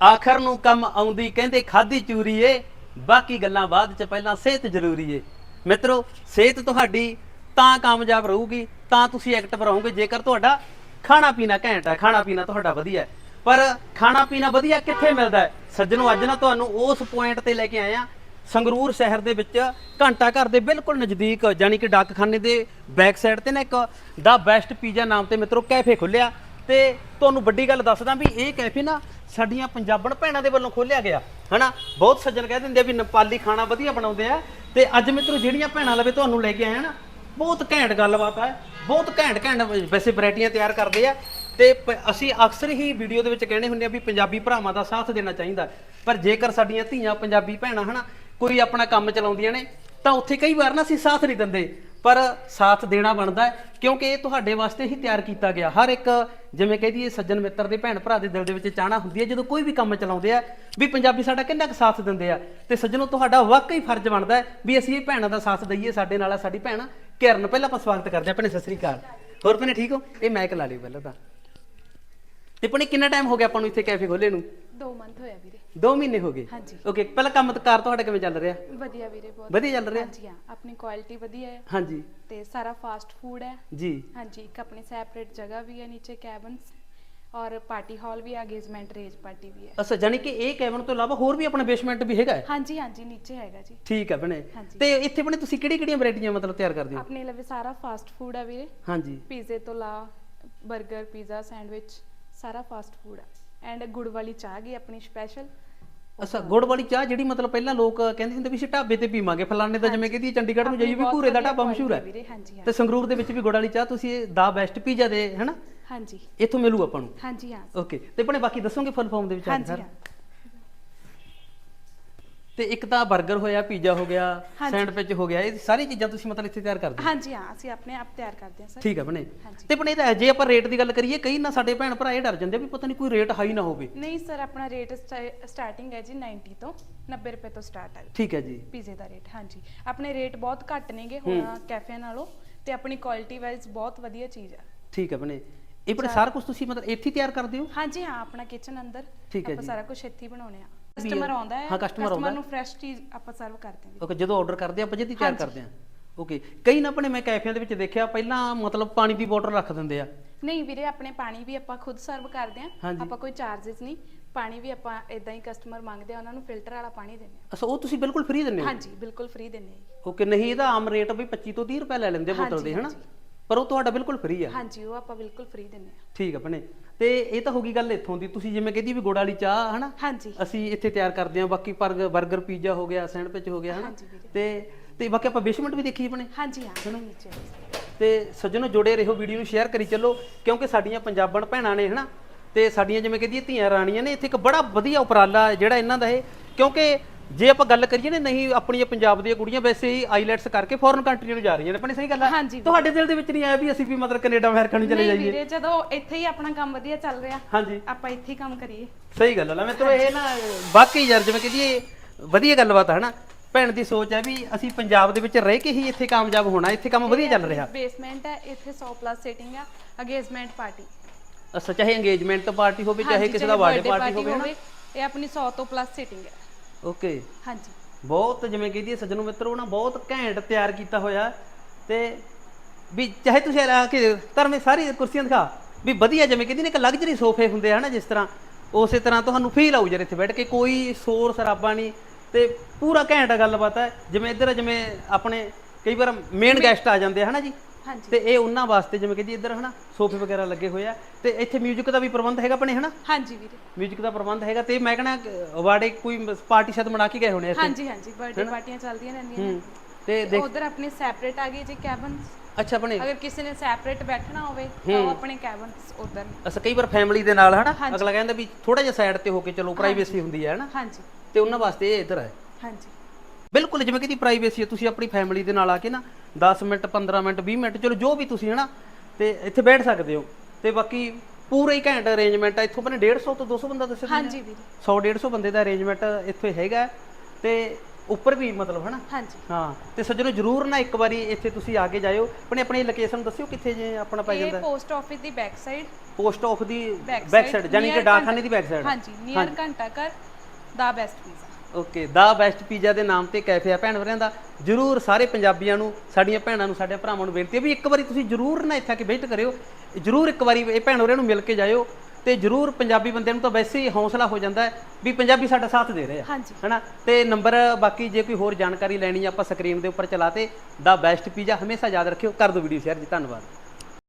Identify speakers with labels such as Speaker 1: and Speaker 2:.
Speaker 1: ਆਖਰ ਨੂੰ ਕੰਮ ਆਉਂਦੀ ਕਹਿੰਦੇ ਖਾਦੀ ਚੂਰੀ ਏ, ਬਾਕੀ ਗੱਲਾਂ ਬਾਅਦ ਚ ਪਹਿਲਾਂ ਸਿਹਤ ਜ਼ਰੂਰੀ ਏ। ਮਿੱਤਰੋ, ਸਿਹਤ ਤੁਹਾਡੀ ਤਾਂ ਕਾਮਯਾਬ ਰਹੂਗੀ, ਤਾਂ ਤੁਸੀਂ ਐਕਟਿਵ ਰਹੋਗੇ, ਜੇਕਰ ਤੁਹਾਡਾ ਖਾਣਾ ਪੀਣਾ ਘੈਂਟ ਹੈ, ਖਾਣਾ ਪੀਣਾ ਤੁਹਾਡਾ ਵਧੀਆ ਹੈ। ਪਰ ਖਾਣਾ ਪੀਣਾ ਵਧੀਆ ਕਿੱਥੇ ਮਿਲਦਾ ਹੈ? ਸੱਜਣੋ, ਅੱਜ ਨਾ ਤੁਹਾਨੂੰ ਉਸ ਪੁਆਇੰਟ ਤੇ ਲੈ ਕੇ ਆਇਆ, ਸੰਗਰੂਰ ਸ਼ਹਿਰ ਦੇ ਵਿੱਚ ਘੰਟਾ ਘਰ ਦੇ ਬਿਲਕੁਲ ਨਜ਼ਦੀਕ ਯਾਨੀ ਕਿ ਡਾਕਖਾਨੇ ਦੇ ਬੈਕ ਸਾਈਡ ਤੇ ਨਾ ਇੱਕ ਦਾ ਬੈਸਟ ਪੀਜ਼ਾ ਨਾਮ ਤੇ ਮਿੱਤਰੋ ਕੈਫੇ ਖੁੱਲਿਆ ਤੇ ਤੁਹਾਨੂੰ ਵੱਡੀ ਗੱਲ ਦੱਸਦਾ ਵੀ ਇਹ ਕੈਫੇ ਨਾ ਸਾਡੀਆਂ ਪੰਜਾਬਣ ਭੈਣਾਂ ਦੇ ਵੱਲੋਂ ਖੋਲਿਆ ਗਿਆ, ਹਨਾ? ਬਹੁਤ ਸੱਜਣ ਕਹਿ ਦਿੰਦੇ ਆ ਵੀ ਨੇਪਾਲੀ ਖਾਣਾ ਵਧੀਆ ਬਣਾਉਂਦੇ ਆ, ਤੇ ਅੱਜ ਮਿੱਤਰੋ ਜਿਹੜੀਆਂ ਭੈਣਾਂ ਲਵੇ ਤੁਹਾਨੂੰ ਲੈ ਕੇ ਆਏ ਆ ਨਾ, ਬਹੁਤ ਘੈਂਟ ਗੱਲਬਾਤ ਹੈ ਬਹੁਤ ਘੈਂਟ ਘੈਂਟ ਵੈਸੇ ਵੈਰਾਈਟੀਆਂ ਤਿਆਰ ਕਰਦੇ ਆ, ਤੇ ਅਸੀਂ ਅਕਸਰ ਹੀ ਵੀਡੀਓ ਦੇ ਵਿੱਚ ਕਹਿੰਦੇ ਹੁੰਦੇ ਆ ਵੀ ਪੰਜਾਬੀ ਭਰਾਵਾਂ ਦਾ ਸਾਥ ਦੇਣਾ ਚਾਹੀਦਾ, ਪਰ ਜੇਕਰ ਸਾਡੀਆਂ ਧੀਆਂ ਪੰਜਾਬੀ ਭੈਣਾਂ, ਹਨਾ, ਕੋਈ ਆਪਣਾ ਕੰਮ ਚਲਾਉਂਦੀਆਂ ਨੇ, ਤਾਂ ਉੱਥੇ ਕਈ ਵਾਰ ਨਾ ਅਸੀਂ ਸਾਥ ਨਹੀਂ ਦਿੰਦੇ। ਪਰ ਸਾਥ ਦੇਣਾ ਬਣਦਾ ਹੈ, ਕਿਉਂਕਿ ਇਹ ਤੁਹਾਡੇ ਵਾਸਤੇ ਹੀ ਤਿਆਰ ਕੀਤਾ ਗਿਆ। ਹਰ ਇੱਕ, ਜਿਵੇਂ ਕਹਿ ਦਈਏ, ਸੱਜਣ ਮਿੱਤਰ ਦੇ ਭੈਣ ਭਰਾ ਦੇ ਦਿਲ ਦੇ ਵਿੱਚ ਚਾਹਨਾ ਹੁੰਦੀ ਹੈ, ਜਦੋਂ ਕੋਈ ਵੀ ਕੰਮ ਚਲਾਉਂਦੇ ਆ, ਵੀ ਪੰਜਾਬੀ ਸਾਡਾ ਕਿੰਨਾ ਕੁ ਸਾਥ ਦਿੰਦੇ ਆ, ਤੇ ਸੱਜਣੋ, ਤੁਹਾਡਾ ਵਾਕਈ ਫਰਜ਼ ਬਣਦਾ ਹੈ ਵੀ ਅਸੀਂ ਇਹ ਭੈਣਾਂ ਦਾ ਸਾਥ ਦਈਏ, ਸਾਡੇ ਨਾਲ ਆ ਸਾਡੀ ਭੈਣ ਕਿਰਨ ਪਹਿਲਾਂ ਆਪਾਂ ਸਵਾਗਤ ਕਰਦੇ ਆ ਭੈਣੇ, ਸਤਿ ਸ੍ਰੀ ਅਕਾਲ। ਹੋਰ ਭੈਣੇ, ਠੀਕ ਹੋ? ਇਹ ਮੈਕ ਲਾ ਲਿਓ ਪਹਿਲਾਂ ਤਾਂ। ਤੇ ਭੈਣੇ ਕਿੰਨਾ ਟਾਈਮ ਹੋ ਗਿਆ ਆਪਾਂ ਨੂੰ ਇੱਥੇ ਕੈਫੇ ਖੋਲੇ ਨੂੰ?
Speaker 2: 2 ਮੰਥ ਹੋਇਆ ਵੀਰੇ।
Speaker 1: 2 ਮਹੀਨੇ ਹੋ ਗਏ?
Speaker 2: ਹਾਂਜੀ।
Speaker 1: ਓਕੇ ਪਹਿਲਾਂ ਕੰਮ ਕਾਰ ਤੁਹਾਡਾ ਕਿਵੇਂ ਚੱਲ ਰਿਹਾ?
Speaker 2: ਵਧੀਆ ਵੀਰੇ ਬਹੁਤ
Speaker 1: ਵਧੀਆ ਚੱਲ ਰਿਹਾ?
Speaker 2: ਹਾਂਜੀ ਹਾਂ ਆਪਣੀ ਕੁਆਲਿਟੀ ਵਧੀਆ ਹੈ।
Speaker 1: ਹਾਂਜੀ।
Speaker 2: ਤੇ ਸਾਰਾ ਫਾਸਟ ਫੂਡ ਹੈ।
Speaker 1: ਜੀ।
Speaker 2: ਹਾਂਜੀ ਇੱਕ ਆਪਣੀ ਸੈਪਰੇਟ ਜਗ੍ਹਾ ਵੀ ਹੈ ਨੀਚੇ ਕੈਬਨਸ ਔਰ ਪਾਰਟੀ ਹਾਲ ਵੀ ਹੈ ਅਗੇਜਮੈਂਟ ਰੇਜ ਪਾਰਟੀ ਵੀ ਹੈ।
Speaker 1: ਅੱਛਾ ਜਾਨੀ ਕਿ ਇਹ ਕੈਬਨ ਤੋਂ ਇਲਾਵਾ ਹੋਰ ਵੀ ਆਪਣਾ ਬੇਸਮੈਂਟ ਵੀ ਹੈਗਾ ਹੈ?
Speaker 2: ਹਾਂਜੀ ਹਾਂਜੀ ਨੀਚੇ ਹੈਗਾ ਜੀ।
Speaker 1: ਠੀਕ ਹੈ ਭੈਣੇ।
Speaker 2: ਹਾਂਜੀ।
Speaker 1: ਤੇ ਇੱਥੇ ਭੈਣੇ ਤੁਸੀਂ ਕਿਹੜੀ ਕਿਹੜੀਆਂ ਵੈਰਾਈਟੀਆਂ ਮਤਲਬ ਤਿਆਰ ਕਰਦੇ ਹੋ?
Speaker 2: ਆਪਣੇ ਲਵੇ ਸਾਰਾ ਫਾਸਟ ਫੂਡ ਹੈ ਵੀਰੇ।
Speaker 1: ਹਾਂਜੀ।
Speaker 2: ਪੀਜ਼ੇ ਤੋਂ ਲਾ 버ਗਰ ਪੀਜ਼ਾ ਸੈਂਡਵਿਚ ਸਾਰਾ ਫਾਸਟ ਫੂਡ ਹੈ। ਐਂਡ ਗੁੜ ਵਾਲੀ ਚਾਹ ਗਈ ਆਪਣੀ ਸਪੈਸ਼ਲ
Speaker 1: ਅੱਛਾ ਗੁੜ ਵਾਲੀ ਚਾਹ ਜਿਹੜੀ ਮਤਲਬ ਪਹਿਲਾਂ ਲੋਕ ਕਹਿੰਦੇ ਹੁੰਦੇ ਵੀ ਅਸੀਂ ਢਾਬੇ ਤੇ ਪੀਵਾਂਗੇ ਫਲਾਣੇ ਦਾ ਜਿਵੇਂ ਕਹਿੰਦੀ ਚੰਡੀਗੜ੍ਹ ਨੂੰ ਜਾਈਏ ਵੀ ਭੂਰੇ ਦਾ ਢਾਬਾ ਮਸ਼ਹੂਰ ਹੈ।
Speaker 2: ਵੀਰੇ ਹਾਂਜੀ ਹਾਂ
Speaker 1: ਤੇ ਸੰਗਰੂਰ ਦੇ ਵਿੱਚ ਵੀ ਗੁੜ ਵਾਲੀ ਚਾਹ ਤੁਸੀਂ ਇਹ ਦਾ ਬੈਸਟ ਪੀਜ਼ਾ ਦੇ ਹਨਾ?
Speaker 2: ਹਾਂਜੀ।
Speaker 1: ਇੱਥੋਂ ਮਿਲੂ ਆਪਾਂ ਨੂੰ।
Speaker 2: ਹਾਂਜੀ ਹਾਂ।
Speaker 1: ਓਕੇ ਤੇ ਭੈਣੇ ਬਾਕੀ ਦੱਸੋਗੇ ਫੁੱਲ ਫਾਰਮ ਦੇ ਵਿੱਚ
Speaker 2: ਹਾਂਜੀ
Speaker 1: answer?
Speaker 2: ਹਾਂ।
Speaker 1: ਤੇ ਇੱਕ ਤਾਂ 버ਗਰ ਹੋਇਆ ਪੀਜ਼ਾ ਹੋ ਗਿਆ
Speaker 2: ਹਾਂਜੀ।
Speaker 1: ਸੈਂਡਵਿਚ ਹੋ ਗਿਆ ਇਹ ਸਾਰੀ ਚੀਜ਼ਾਂ ਤੁਸੀਂ ਮਤਲਬ ਇੱਥੇ ਤਿਆਰ ਕਰਦੇ ਹੋ?
Speaker 2: ਹਾਂਜੀ ਹਾਂ ਅਸੀਂ ਆਪਣੇ ਆਪ ਤਿਆਰ ਕਰਦੇ ਹਾਂ ਸਰ।
Speaker 1: ਠੀਕ ਹੈ ਭੈਣੇ
Speaker 2: ਹਾਂਜੀ।
Speaker 1: ਤੇ ਭੈਣੇ ਤਾਂ ਜੇ ਆਪਾਂ ਰੇਟ ਦੀ ਗੱਲ ਕਰੀਏ ਕਈ ਨਾ ਸਾਡੇ ਭੈਣ ਭਰਾ ਇਹ ਡਰ ਜਾਂਦੇ ਆ ਵੀ ਪਤਾ ਨਹੀਂ ਕੋਈ ਰੇਟ ਹਾਈ ਨਾ ਹੋਵੇ।
Speaker 2: ਨਹੀਂ ਸਰ ਆਪਣਾ ਰੇਟ ਸਟਾਰਟਿੰਗ ਹੈ ਜੀ 90 ਤੋਂ 90 ਰੁਪਏ ਤੋਂ ਸਟਾਰਟ ਹੈ
Speaker 1: ਠੀਕ ਹੈ ਜੀ।
Speaker 2: ਪੀਜ਼ੇ ਦਾ ਰੇਟ ਹਾਂਜੀ। ਆਪਣੇ ਰੇਟ ਬਹੁਤ ਘੱਟ ਨੇਗੇ ਹੁਣ ਕੈਫੇ ਨਾਲੋਂ ਤੇ ਆਪਣੀ ਕੁਆਲਿਟੀ ਵਾਈਜ਼ ਬਹੁਤ ਵਧੀਆ ਚੀਜ਼ ਆ।
Speaker 1: ਠੀਕ ਹੈ ਭੈਣੇ ਇਹ ਭੈਣੇ ਸਾਰਾ। ਕੁਝ ਤੁਸੀਂ ਮਤਲਬ ਇੱਥੇ ਹੀ ਤਿਆਰ ਕਰਦੇ ਹੋ?
Speaker 2: ਹਾਂਜੀ ਹਾਂ ਆਪਣਾ ਕਿਚਨ ਅੰਦਰ।
Speaker 1: ਠੀਕ ਹੈ
Speaker 2: ਆਪਾਂ
Speaker 1: ਜੀ।
Speaker 2: ਸਾਰਾ ਕੁਝ ਇੱਥੇ ਹੀ ਬਣਾਉਣੇ ਆ ਕਸਟਮਰ ਆਉਂਦਾ ਹੈ
Speaker 1: ਹਾਂ, customer ਆਉਂਦਾ ਹੈ।
Speaker 2: ਨੂੰ ਫਰੈਸ਼ ਚੀਜ਼ ਆਪਾਂ ਸਰਵ ਕਰਦੇ ਹਾਂ
Speaker 1: ਓਕੇ ਜਦੋਂ ਆਰਡਰ ਕਰਦੇ ਆ ਆਪਾਂ ਜਦੀ ਤਿਆਰ। ਕਰਦੇ ਆ ਓਕੇ ਕਈ ਨਾ ਆਪਣੇ ਮੈਂ ਕੈਫਿਆਂ ਦੇ ਵਿੱਚ ਦੇਖਿਆ ਪਹਿਲਾਂ ਮਤਲਬ ਪਾਣੀ ਦੀ ਬੋਤਲ ਰੱਖ ਦਿੰਦੇ ਆ
Speaker 2: ਨਹੀਂ ਵੀਰੇ ਆਪਣੇ ਪਾਣੀ ਵੀ ਆਪਾਂ ਖੁਦ ਸਰਵ ਕਰਦੇ ਹਾਂ। ਆਪਾਂ ਕੋਈ ਚਾਰजेस ਨਹੀਂ ਪਾਣੀ ਵੀ ਆਪਾਂ ਇਦਾਂ ਹੀ ਕਸਟਮਰ ਮੰਗਦੇ ਆ ਉਹਨਾਂ ਨੂੰ ਫਿਲਟਰ ਵਾਲਾ ਪਾਣੀ ਦਿੰਦੇ
Speaker 1: ਅੱਛਾ ਉਹ ਤੁਸੀਂ ਬਿਲਕੁਲ ਫ੍ਰੀ ਦਿੰਦੇ
Speaker 2: ਆ
Speaker 1: ਹੋ
Speaker 2: ਹਾਂਜੀ ਬਿਲਕੁਲ ਫ੍ਰੀ ਦਿੰਦੇ ਆ।
Speaker 1: ਓਕੇ ਨਹੀਂ ਇਹਦਾ ਆਮ ਰੇਟ ਵੀ 25 ਤੋਂ 30 ਰੁਪਏ ਲੈ ਲੈਂਦੇ ਬੋਤਲ ਦੇ ਹਨਾ। ਪਰ ਉਹ ਤੁਹਾਡਾ ਬਿਲਕੁਲ ਫ੍ਰੀ ਆ।
Speaker 2: ਹਾਂਜੀ ਉਹ ਆਪਾਂ ਬਿਲਕੁਲ ਫ੍ਰੀ ਦਿੰਦੇ ਆ
Speaker 1: ਠੀਕ ਆ ਭੈਣੇ। ਤੇ ਇਹ ਤਾਂ ਹੋ ਗਈ ਗੱਲ ਇੱਥੋਂ ਦੀ। ਤੁਸੀਂ ਜਿਵੇਂ ਕਹਿੰਦੀ ਵੀ ਗੁੜ ਵਾਲੀ ਚਾਹ ਹਨਾ?
Speaker 2: ਹਾਂਜੀ।
Speaker 1: ਅਸੀਂ ਇੱਥੇ ਤਿਆਰ ਕਰਦੇ ਹਾਂ। ਬਾਕੀ 버ਗਰ ਪੀਜ਼ਾ ਹੋ ਗਿਆ ਸੈਂਡਵਿਚ ਹੋ ਗਿਆ ਹਨਾ?
Speaker 2: ਹਾਂਜੀ ਵੀਰੇ।
Speaker 1: ਤੇ ਤੇ ਬਾਕੀ ਆਪਾਂ ਬੇਸਮੈਂਟ ਵੀ ਦੇਖੀ ਆਪਣੇ
Speaker 2: ਹਾਂਜੀ ਹਾਂ ਨੀਚੇ
Speaker 1: ਤੇ ਸੱਜਣੋ ਜੁੜੇ ਰਹੋ ਵੀਡੀਓ ਨੂੰ ਸ਼ੇਅਰ ਕਰੀ ਚੱਲੋ ਕਿਉਂਕਿ ਸਾਡੀਆਂ ਪੰਜਾਬਣ ਭੈਣਾਂ ਨੇ ਹਨਾ? ਤੇ ਸਾਡੀਆਂ ਜਿਵੇਂ ਕਹਿੰਦੀ ਧੀਆਂ ਰਾਣੀਆਂ ਨੇ ਇੱਥੇ ਇੱਕ ਬੜਾ ਵਧੀਆ ਉਪਰਾਲਾ ਜਿਹੜਾ ਇਹਨਾਂ ਦਾ ਇਹ ਕਿਉਂਕਿ ਜੇ ਆਪਾਂ ਗੱਲ ਕਰੀਏ ਨਾ ਨਹੀਂ ਆਪਣੀਆਂ ਪੰਜਾਬ ਦੀਆਂ ਕੁੜੀਆਂ ਵੈਸੇ ਹੀ ਆਈਲੈਟਸ ਕਰਕੇ ਫੋਰਨ ਕੰਟਰੀਆਂ ਨੂੰ ਜਾ ਰਹੀਆਂ ਨੇ ਭੈਣੇ ਸਹੀ ਗੱਲ ਹੈ
Speaker 2: ਹਾਂਜੀ।
Speaker 1: ਤੁਹਾਡੇ ਦਿਲ ਦੇ ਵਿੱਚ ਨਹੀਂ ਆਇਆ ਵੀ ਅਸੀਂ ਵੀ ਮਤਲਬ ਕੈਨੇਡਾ ਅਮਰੀਕਾ ਨੂੰ ਚਲੇ
Speaker 2: ਨਹੀਂ
Speaker 1: ਜਾਈਏ?
Speaker 2: ਵੀਰੇ ਜਦੋਂ ਇੱਥੇ ਹੀ ਆਪਣਾ ਕੰਮ ਵਧੀਆ ਚੱਲ ਰਿਹਾ
Speaker 1: ਹਾਂਜੀ।
Speaker 2: ਆਪਾਂ ਇੱਥੇ ਹੀ ਕੰਮ ਕਰੀਏ।
Speaker 1: ਸਹੀ ਗੱਲ ਹੈ ਲੈ ਮਿੱਤਰੋ ਇਹ ਨਾ ਵਾਕਈ ਯਾਰ ਜਿਵੇਂ ਕਿ ਜੀ ਵਧੀਆ ਗੱਲਬਾਤ ਹੈ ਨਾ ਭੈਣ ਦੀ ਸੋਚ ਹੈ ਵੀ ਅਸੀਂ ਪੰਜਾਬ ਦੇ ਵਿੱਚ ਰਹਿ ਕੇ ਹੀ ਇੱਥੇ ਕਾਮਯਾਬ ਹੋਣਾ ਇੱਥੇ ਕੰਮ ਵਧੀਆ ਚੱਲ ਰਿਹਾ।
Speaker 2: ਬੇਸਮੈਂਟ ਹੈ ਇੱਥੇ 100 ਪਲੱਸ ਸੀਟਿੰਗ ਆ ਅਗੇਜਮੈਂਟ ਪਾਰਟੀ
Speaker 1: ਅੱਛਾ ਚਾਹੇ ਇੰਗੇਜਮੈਂਟ ਪਾਰਟੀ ਹੋਵੇ ਚਾਹੇ ਕਿਸੇ ਦਾ ਬਰਥਡੇ ਪਾਰਟੀ ਹੋਵੇ
Speaker 2: ਇਹ ਆਪਣੀ 100 ਤੋਂ ਪਲੱਸ ਸੀਟਿੰਗ ਹੈ
Speaker 1: ਓਕੇ।
Speaker 2: ਹਾਂਜੀ।
Speaker 1: ਬਹੁਤ ਜਿਵੇਂ ਕਹਿੰਦੀ ਸੱਜਣੋ ਮਿੱਤਰੋ ਨਾ ਬਹੁਤ ਘੈਂਟ ਤਿਆਰ ਕੀਤਾ ਹੋਇਆ। ਤੇ ਵੀ ਚਾਹੇ ਤੁਸੀਂ ਆ ਕੇ ਧਰਮੇ ਸਾਰੀ ਕੁਰਸੀਆਂ ਦਿਖਾ ਵੀ ਵਧੀਆ ਜਿਵੇਂ ਕਹਿੰਦੀ ਨੇ ਇੱਕ ਲਗਜ਼ਰੀ ਸੋਫੇ ਹੁੰਦੇ ਆ ਨਾ ਜਿਸ ਤਰ੍ਹਾਂ ਉਸੇ ਤਰ੍ਹਾਂ ਤੁਹਾਨੂੰ ਫੀਲ ਆਊ ਜਰ ਇੱਥੇ ਬੈਠ ਕੇ ਕੋਈ ਸ਼ੋਰ ਸ਼ਰਾਬਾ ਨਹੀਂ। ਤੇ ਪੂਰਾ ਘੈਂਟ ਗੱਲਬਾਤ ਹੈ ਜਿਵੇਂ ਇੱਧਰ ਜਿਵੇਂ ਆਪਣੇ ਕਈ ਵਾਰ ਮੇਨ ਗੈਸਟ ਆ ਜਾਂਦੇ ਹਨਾ ਜੀ? ਤੇ ਇਹ ਉਹਨਾਂ ਵਾਸਤੇ ਜਿਵੇਂ ਕਹਿੰਦੀ ਇੱਧਰ ਹਨਾ ਸੋਫੇ ਵਗੈਰਾ ਲੱਗੇ ਹੋਏ ਆ ਤੇ ਇੱਥੇ 뮤직 ਦਾ ਵੀ ਪ੍ਰਬੰਧ ਹੈਗਾ ਆਪਣੇ ਹਨਾ
Speaker 2: ਹਾਂਜੀ ਵੀਰੇ
Speaker 1: 뮤직 ਦਾ ਪ੍ਰਬੰਧ ਹੈਗਾ ਤੇ ਮੈਂ ਕਹਣਾ ਅਵਾਰਡੇ ਕੋਈ ਪਾਰਟੀ ਸ਼ਾਇਦ ਮਨਾ ਕੇ ਗਏ ਹੋਣੇ ਇੱਥੇ
Speaker 2: ਹਾਂਜੀ ਹਾਂਜੀ ਬਰਥਡੇ ਪਾਰਟੀਆਂ ਚੱਲਦੀਆਂ ਰਹਿੰਦੀਆਂ
Speaker 1: ਹੂੰ
Speaker 2: ਨੇ
Speaker 1: ਤੇ ਦੇਖ
Speaker 2: ਉਧਰ ਆਪਣੀ ਸੈਪਰੇਟ ਆ ਗਈ ਜੀ ਕੈਬਨ
Speaker 1: ਅੱਛਾ ਆਪਣੇ
Speaker 2: ਅਗਰ ਕਿਸੇ ਨੇ ਸੈਪਰੇਟ ਬੈਠਣਾ ਹੋਵੇ ਤਾਂ ਉਹ ਆਪਣੇ ਕੈਬਨਸ ਉਧਰ ਨੇ
Speaker 1: ਅਸਾਂ ਕਈ ਵਾਰ ਫੈਮਿਲੀ ਦੇ ਨਾਲ ਹਨਾ
Speaker 2: ਹਾਂਜੀ।
Speaker 1: ਅਗਲਾ ਕਹਿੰਦਾ ਵੀ ਥੋੜਾ ਜਿਹਾ ਸਾਈਡ ਤੇ ਹੋ ਕੇ ਚਲੋ ਪ੍ਰਾਈਵੇਸੀ ਹੁੰਦੀ ਹੈ ਹਨਾ
Speaker 2: ਹਾਂਜੀ
Speaker 1: ਤੇ ਉਹਨਾਂ ਵਾਸਤੇ ਇਹ ਇੱਧਰ ਹੈ
Speaker 2: ਹਾਂਜੀ
Speaker 1: ਬਿਲਕੁਲ ਜਿਵੇਂ ਕਿ ਪ੍ਰਾਈਵੇਸੀ ਹੈ ਤੁਸੀਂ ਆਪਣੀ ਫੈਮਿਲੀ ਦੇ ਨਾਲ ਆ ਕੇ ਨਾ 10 ਮਿੰਟ 15 ਮਿੰਟ 20 ਮਿੰਟ ਚਲੋ ਜੋ ਵੀ ਤੁਸੀਂ ਹਨਾ ਤੇ ਇੱਥੇ ਬੈਠ ਸਕਦੇ ਹੋ। ਤੇ ਬਾਕੀ ਪੂਰਾ ਹੀ ਘੈਂਟ ਅਰੇਂਜਮੈਂਟ ਆ ਇੱਥੋਂ ਬਣੇ 150 ਤੋਂ 200 ਬੰਦਾ ਦੱਸਿਆ
Speaker 2: ਹਾਂਜੀ ਵੀਰੇ।
Speaker 1: 100 150 ਬੰਦੇ ਦਾ ਅਰੇਂਜਮੈਂਟ ਇੱਥੇ ਹੈਗਾ। ਤੇ ਉੱਪਰ ਵੀ ਮਤਲਬ ਹਨਾ?
Speaker 2: ਹਾਂਜੀ।
Speaker 1: ਹਾਂ ਤੇ ਸੱਜਣੋ ਜਰੂਰ ਨਾ ਇੱਕ ਵਾਰੀ ਇੱਥੇ ਤੁਸੀਂ ਆ ਕੇ ਜਾਇਓ। ਆਪਣੇ ਆਪਣੀ ਲੋਕੇਸ਼ਨ ਦੱਸਿਓ ਕਿੱਥੇ ਜੇ ਆਪਣਾ ਪੈ
Speaker 2: ਇਹ
Speaker 1: ਜਾਂਦਾ
Speaker 2: ਪੋਸਟ ਆਫਿਸ ਦੀ ਬੈਕ ਸਾਈਡ
Speaker 1: ਪੋਸਟ ਆਫ ਦੀ
Speaker 2: ਬੈਕ
Speaker 1: ਸਾਈਡ ਯਾਨੀ ਕਿ ਡਾਕਖਾਨੇ ਦੀ ਬੈਕ ਸਾਈਡ
Speaker 2: ਹਾਂਜੀ ਨੀਅਰ ਘੰਟਾ ਘਰ ਦਾ ਬੈਸਟ ਪੀਜ਼ਾ
Speaker 1: ਓਕੇ ਦਾ ਬੈਸਟ ਪੀਜ਼ਾ ਦੇ ਨਾਮ ਤੇ ਕੈਫੇ ਆ ਭੈਣ ਵਰਿਆਂ ਦਾ। ਜਰੂਰ ਸਾਰੇ ਪੰਜਾਬੀਆਂ ਨੂੰ ਸਾਡੀਆਂ ਭੈਣਾਂ ਨੂੰ ਸਾਡੇ ਭਰਾਵਾਂ ਨੂੰ ਬੇਨਤੀ ਹੈ ਵੀ ਇੱਕ ਵਾਰੀ ਤੁਸੀਂ ਜਰੂਰ ਨਾ ਇੱਥੇ ਆ ਕੇ ਵਿਜ਼ਿਟ ਕਰਿਓ। ਜਰੂਰ ਇੱਕ ਵਾਰੀ ਇਹ ਭੈਣ ਵਰਿਆਂ ਨੂੰ ਮਿਲ ਕੇ ਜਾਇਓ ਤੇ ਜਰੂਰ ਪੰਜਾਬੀ ਬੰਦਿਆਂ ਨੂੰ ਤਾਂ ਵੈਸੇ ਹੀ ਹੌਸਲਾ ਹੋ ਜਾਂਦਾ ਹੈ ਵੀ ਪੰਜਾਬੀ ਸਾਡਾ ਸਾਥ ਦੇ ਰਹੇ ਆ।
Speaker 2: ਹਾਂਜੀ।
Speaker 1: ਹਨਾ? ਤੇ ਨੰਬਰ ਬਾਕੀ ਜੇ ਕੋਈ ਹੋਰ ਜਾਣਕਾਰੀ ਲੈਣੀ ਆ ਆਪਾਂ ਸਕਰੀਨ ਦੇ ਉੱਪਰ ਚਲਾਤੇ ਦਾ ਬੈਸਟ ਪੀਜ਼ਾ ਹਮੇਸ਼ਾ ਯਾਦ ਰੱਖਿਓ। ਕਰ ਦਿਓ ਵੀਡੀਓ ਸ਼ੇਅਰ ਜੀ ਧੰਨਵਾਦ।